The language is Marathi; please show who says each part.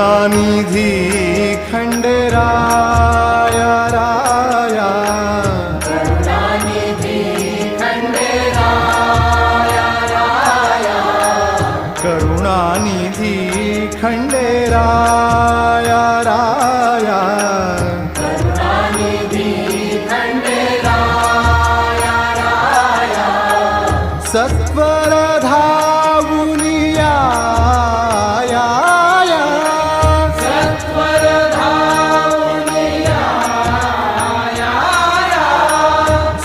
Speaker 1: करुणानिधी खंडेराया राया। करुणानिधी खंडेराया राया।